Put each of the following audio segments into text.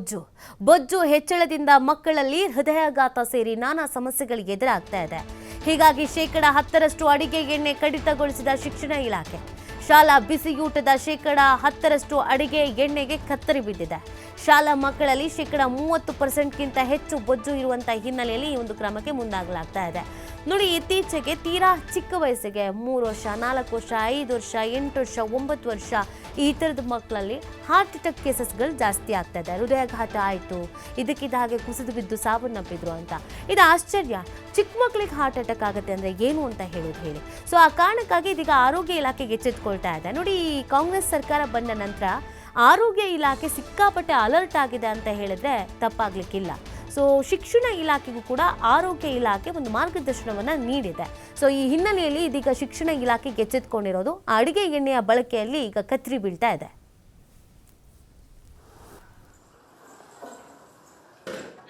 ಬೊಜ್ಜು. ಬೊಜ್ಜು ಹೆಚ್ಚಳದಿಂದ ಮಕ್ಕಳಲ್ಲಿ ಹೃದಯಾಘಾತ ಸೇರಿ ನಾನಾ ಸಮಸ್ಯೆಗಳಿಗೆ ಎದುರಾಗ್ತಾ ಇದೆ. ಹೀಗಾಗಿ ಶೇಕಡ ಹತ್ತರಷ್ಟು ಅಡಿಗೆ ಎಣ್ಣೆ ಕಡಿತಗೊಳಿಸಿದ ಶಿಕ್ಷಣ ಇಲಾಖೆ. ಶಾಲಾ ಬಿಸಿಯೂಟದ ಶೇಕಡ ಹತ್ತರಷ್ಟು ಅಡಿಗೆ ಎಣ್ಣೆಗೆ ಕತ್ತರಿ ಬಿದ್ದಿದೆ. ಶಾಲಾ ಮಕ್ಕಳಲ್ಲಿ ಶೇಕಡ ಮೂವತ್ತು ಪರ್ಸೆಂಟ್ಗಿಂತ ಹೆಚ್ಚು ಬೊಜ್ಜು ಇರುವಂತಹ ಹಿನ್ನೆಲೆಯಲ್ಲಿ ಈ ಒಂದು ಕ್ರಮಕ್ಕೆ ಮುಂದಾಗಲಾಗ್ತಾ ಇದೆ. ನೋಡಿ, ಇತ್ತೀಚೆಗೆ ತೀರಾ ಚಿಕ್ಕ ವಯಸ್ಸಿಗೆ, ಮೂರು ವರ್ಷ, ನಾಲ್ಕು ವರ್ಷ, ಐದು ವರ್ಷ, ಎಂಟು ವರ್ಷ, ಒಂಬತ್ತು ವರ್ಷ, ಈ ಥರದ ಮಕ್ಕಳಲ್ಲಿ ಹಾರ್ಟ್ ಅಟ್ಯಾಕ್ ಕೇಸಸ್ಗಳು ಜಾಸ್ತಿ ಆಗ್ತಾ ಇದೆ. ಹೃದಯಾಘಾತ ಆಯಿತು, ಇದಕ್ಕಿದ್ದ ಹಾಗೆ ಕುಸಿದು ಬಿದ್ದು ಸಾವನ್ನಪ್ಪಿದ್ರು ಅಂತ. ಇದು ಆಶ್ಚರ್ಯ. ಚಿಕ್ಕ ಮಕ್ಕಳಿಗೆ ಹಾರ್ಟ್ ಅಟ್ಯಾಕ್ ಆಗುತ್ತೆ ಅಂದರೆ ಏನು ಅಂತ ಹೇಳೋದು ಹೇಳಿ. ಸೊ ಆ ಕಾರಣಕ್ಕಾಗಿ ಇದೀಗ ಆರೋಗ್ಯ ಇಲಾಖೆಗೆ ಎಚ್ಚೆತ್ಕೊಳ್ತಾ ಇದೆ. ನೋಡಿ, ಈ ಕಾಂಗ್ರೆಸ್ ಸರ್ಕಾರ ಬಂದ ನಂತರ ಆರೋಗ್ಯ ಇಲಾಖೆ ಸಿಕ್ಕಾಪಟ್ಟೆ ಅಲರ್ಟ್ ಆಗಿದೆ ಅಂತ ಹೇಳಿದ್ರೆ ತಪ್ಪಾಗ್ಲಿಕ್ಕಿಲ್ಲ. ಸೊ ಶಿಕ್ಷಣ ಇಲಾಖೆಗೂ ಕೂಡ ಆರೋಗ್ಯ ಇಲಾಖೆ ಒಂದು ಮಾರ್ಗದರ್ಶನವನ್ನು ನೀಡಿದೆ. ಸೊ ಈ ಹಿನ್ನೆಲೆಯಲ್ಲಿ ಇದೀಗ ಶಿಕ್ಷಣ ಇಲಾಖೆ ಎಚ್ಚೆತ್ಕೊಂಡಿರೋದು. ಅಡಿಗೆ ಎಣ್ಣೆಯ ಬಳಕೆಯಲ್ಲಿ ಈಗ ಕತ್ರಿ ಬೀಳ್ತಾ ಇದೆ.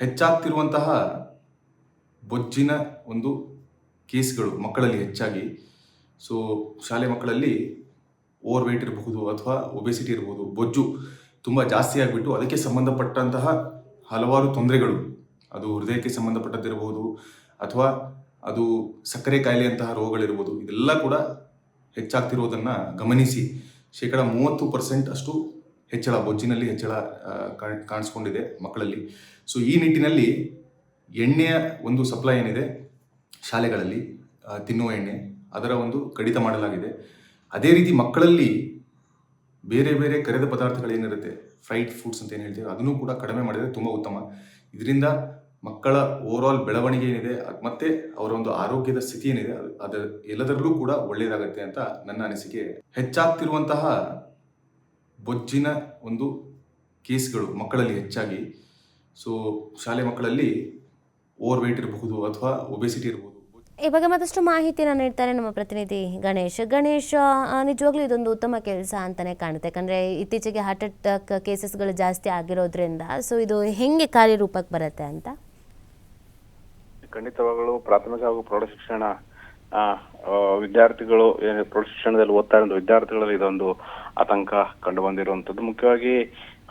ಹೆಚ್ಚಾಗ್ತಿರುವಂತಹ ಬೊಜ್ಜಿನ ಒಂದು ಕೇಸ್ಗಳು ಮಕ್ಕಳಲ್ಲಿ ಹೆಚ್ಚಾಗಿ. ಸೊ ಶಾಲೆ ಮಕ್ಕಳಲ್ಲಿ ಓವರ್ ವೆಯ್ಟ್ ಇರಬಹುದು ಅಥವಾ ಒಬೆಸಿಟಿ ಇರಬಹುದು ಬೊಜ್ಜು ತುಂಬ ಜಾಸ್ತಿ ಆಗಿಬಿಟ್ಟು ಅದಕ್ಕೆ ಸಂಬಂಧಪಟ್ಟಂತಹ ಹಲವಾರು ತೊಂದರೆಗಳು, ಅದು ಹೃದಯಕ್ಕೆ ಸಂಬಂಧಪಟ್ಟದ್ದಿರಬಹುದು ಅಥವಾ ಅದು ಸಕ್ಕರೆ ಕಾಯಿಲೆಯಂತಹ ರೋಗಗಳಿರ್ಬೋದು, ಇದೆಲ್ಲ ಕೂಡ ಹೆಚ್ಚಾಗ್ತಿರೋದನ್ನು ಗಮನಿಸಿ. ಶೇಕಡ ಮೂವತ್ತು ಪರ್ಸೆಂಟ್ ಅಷ್ಟು ಹೆಚ್ಚಳ, ಬೊಜ್ಜಿನಲ್ಲಿ ಹೆಚ್ಚಳ ಕಾಣಿಸ್ಕೊಂಡಿದೆ ಮಕ್ಕಳಲ್ಲಿ. ಸೊ, ಈ ನಿಟ್ಟಿನಲ್ಲಿ ಎಣ್ಣೆಯ ಒಂದು ಸಪ್ಲೈ ಏನಿದೆ, ಶಾಲೆಗಳಲ್ಲಿ ತಿನ್ನುವ ಎಣ್ಣೆ, ಅದರ ಒಂದು ಕಡಿತ ಮಾಡಲಾಗಿದೆ. ಅದೇ ರೀತಿ ಮಕ್ಕಳಲ್ಲಿ ಬೇರೆ ಬೇರೆ ಕರೆದ ಪದಾರ್ಥಗಳೇನಿರುತ್ತೆ ಫ್ರೈಡ್ ಫುಡ್ಸ್ ಅಂತ ಏನು ಹೇಳ್ತೀವಿ ಅದನ್ನು ಕೂಡ ಕಡಿಮೆ ಮಾಡಿದರೆ ತುಂಬ ಉತ್ತಮ. ಇದರಿಂದ ಮಕ್ಕಳ ಓವರಾಲ್ ಬೆಳವಣಿಗೆ ಏನಿದೆ ಮತ್ತೆ ಅವರ ಒಂದು ಆರೋಗ್ಯದ ಸ್ಥಿತಿ ಏನಿದೆ, ಅದು- ಅದು ಎಲ್ಲದರಲ್ಲೂ ಕೂಡ ಒಳ್ಳೆಯದಾಗುತ್ತೆ ಅಂತ ನನ್ನ ಅನಿಸಿಕೆ. ಹೆಚ್ಚಾಗ್ತಿರುವಂತಹ ಬೊಜ್ಜಿನ ಒಂದು ಕೇಸ್ಗಳು ಮಕ್ಕಳಲ್ಲಿ ಹೆಚ್ಚಾಗಿ. ಸೊ ಶಾಲೆ ಮಕ್ಕಳಲ್ಲಿ ಓವರ್ ವೆಯ್ಟ್ ಇರಬಹುದು ಅಥವಾ ಒಬೆಸಿಟಿ ಇರಬಹುದು. ಈ ಬಗ್ಗೆ ಮತ್ತಷ್ಟು ಮಾಹಿತಿನ ನೀಡ್ತಾರೆ ನಮ್ಮ ಪ್ರತಿನಿಧಿ ಗಣೇಶ್. ಗಣೇಶ್ ನಿಜವಾಗ್ಲೂ ಇದೊಂದು ಉತ್ತಮ ಕೆಲಸ ಅಂತಾನೆ ಕಾಣುತ್ತೆ. ಯಾಕಂದ್ರೆ ಇತ್ತೀಚೆಗೆ ಹಾರ್ಟ್ ಅಟ್ಯಾಕ್ ಕೇಸಸ್ಗಳು ಜಾಸ್ತಿ ಆಗಿರೋದ್ರಿಂದ ಸೊ ಇದು ಹೆಂಗೆ ಕಾರ್ಯರೂಪಕ್ಕೆ ಬರುತ್ತೆ ಅಂತ? ಖಂಡಿತವಾಗಲೂ ಪ್ರಾಥಮಿಕ ಹಾಗೂ ಪ್ರೌಢಶಿಕ್ಷಣ ವಿದ್ಯಾರ್ಥಿಗಳು ಏನು ಪ್ರೌಢಶಿಕ್ಷಣದಲ್ಲಿ ಓದ್ತಾ ಇರೋ ವಿದ್ಯಾರ್ಥಿಗಳಲ್ಲಿ ಇದೊಂದು ಆತಂಕ ಕಂಡು ಬಂದಿರುವಂತದ್ದು ಮುಖ್ಯವಾಗಿ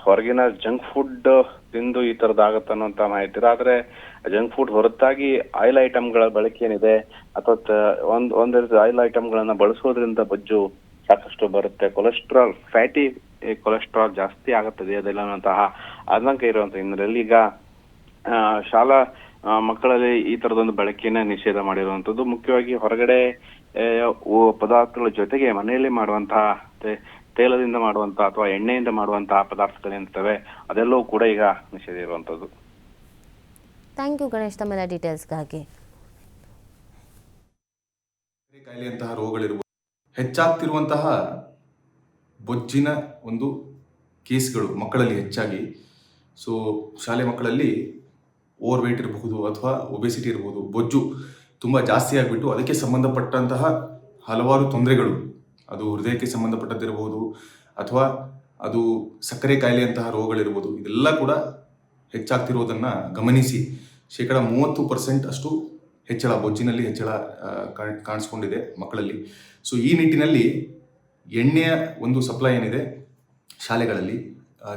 ಹೊರಗಿನ ಜಂಕ್ ಫುಡ್ ತಿಂದು ಈ ತರದ ಆಗತ್ತ ಅನ್ನುವಂತ ಮಾಹಿತಿ ಇದೆ. ಆದ್ರೆ ಜಂಕ್ ಫುಡ್ ಹೊರತಾಗಿ ಆಯಿಲ್ ಐಟಮ್ಗಳ ಬಳಕೆ ಏನಿದೆ, ಅಥವಾ ಒಂದ್ ಒಂದ್ ರೀತಿ ಆಯಿಲ್ ಐಟಮ್ಗಳನ್ನ ಬಳಸೋದ್ರಿಂದ ಬಜ್ಜು ಸಾಕಷ್ಟು ಬರುತ್ತೆ. ಕೊಲೆಸ್ಟ್ರಾಲ್, ಫ್ಯಾಟಿ ಕೊಲೆಸ್ಟ್ರಾಲ್ ಜಾಸ್ತಿ ಆಗುತ್ತದೆ ದೇಹದಲ್ಲಿ ಅನ್ನುವಂತಹ ಆತಂಕ ಇರುವಂತ ಹಿನ್ನೆಲೆಯಲ್ಲಿ ಈಗ ಶಾಲಾ ಮಕ್ಕಳಲ್ಲಿ ಈ ತರದೊಂದು ಬಳಕೆಯನ್ನ ನಿಷೇಧ ಮಾಡಿರುವಂತದ್ದು. ಮುಖ್ಯವಾಗಿ ಹೊರಗಡೆ ಓ- ಪದಾರ್ಥಗಳ ಜೊತೆಗೆ ಮನೆಯಲ್ಲಿ ಮಾಡುವಂತಹ ತೈಲದಿಂದ ಮಾಡುವಂತಹ ಅಥವಾ ಎಣ್ಣೆಯಿಂದ ಮಾಡುವಂತಹ ಪದಾರ್ಥಗಳೇನಿರ್ತವೆ ಅದೆಲ್ಲವೂ ಕೂಡ ಈಗ ನಿಷೇಧ ಇರುವಂತದ್ದು. ಥ್ಯಾಂಕ್ ಯು ಗಣೇಶ್ ತಮ್ಮೆಲ್ಲ ಡೀಟೇಲ್ಸ್ಗಾಗಿ ಕಾಯಿಲೆಯಂತಹ ರೋಗಗಳಿರ್ಬೋದು ಹೆಚ್ಚಾಗ್ತಿರುವಂತಹ ಬೊಜ್ಜಿನ ಒಂದು ಕೇಸ್ಗಳು ಮಕ್ಕಳಲ್ಲಿ ಹೆಚ್ಚಾಗಿ. ಸೊ ಶಾಲೆ ಮಕ್ಕಳಲ್ಲಿ ಓವರ್ ವೆಯ್ಟ್ ಇರಬಹುದು ಅಥವಾ ಒಬೆಸಿಟಿ ಇರಬಹುದು, ಬೊಜ್ಜು ತುಂಬ ಜಾಸ್ತಿ ಆಗಿಬಿಟ್ಟು ಅದಕ್ಕೆ ಸಂಬಂಧಪಟ್ಟಂತಹ ಹಲವಾರು ತೊಂದರೆಗಳು, ಅದು ಹೃದಯಕ್ಕೆ ಸಂಬಂಧಪಟ್ಟದ್ದಿರಬಹುದು ಅಥವಾ ಅದು ಸಕ್ಕರೆ ಕಾಯಿಲೆಯಂತಹ ರೋಗಗಳಿರ್ಬೋದು, ಇದೆಲ್ಲ ಕೂಡ ಹೆಚ್ಚಾಗ್ತಿರೋದನ್ನು ಗಮನಿಸಿ. ಶೇಕಡ ಮೂವತ್ತು ಪರ್ಸೆಂಟ್ ಅಷ್ಟು ಹೆಚ್ಚಳ, ಬೊಜ್ಜಿನಲ್ಲಿ ಹೆಚ್ಚಳ ಕಾಣಿಸ್ಕೊಂಡಿದೆ ಮಕ್ಕಳಲ್ಲಿ. ಸೊ ಈ ನಿಟ್ಟಿನಲ್ಲಿ ಎಣ್ಣೆಯ ಒಂದು ಸಪ್ಲೈ ಏನಿದೆ, ಶಾಲೆಗಳಲ್ಲಿ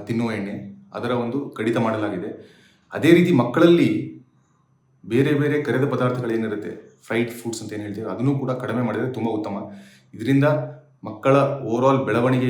ತಿನ್ನುವ ಎಣ್ಣೆ, ಅದರ ಒಂದು ಕಡಿತ ಮಾಡಲಾಗಿದೆ. ಅದೇ ರೀತಿ ಮಕ್ಕಳಲ್ಲಿ ಬೇರೆ ಬೇರೆ ಕರೆದ ಪದಾರ್ಥಗಳೇನಿರುತ್ತೆ? ಫ್ರೈಡ್ ಫುಡ್ಸ್ ಅಂತ ಏನು ಹೇಳ್ತೀವಿ ಅದನ್ನು ಕೂಡ ಕಡಿಮೆ ಮಾಡಿದರೆ ತುಂಬ ಉತ್ತಮ. ಇದರಿಂದ ಮಕ್ಕಳ ಓವರಾಲ್ ಬೆಳವಣಿಗೆ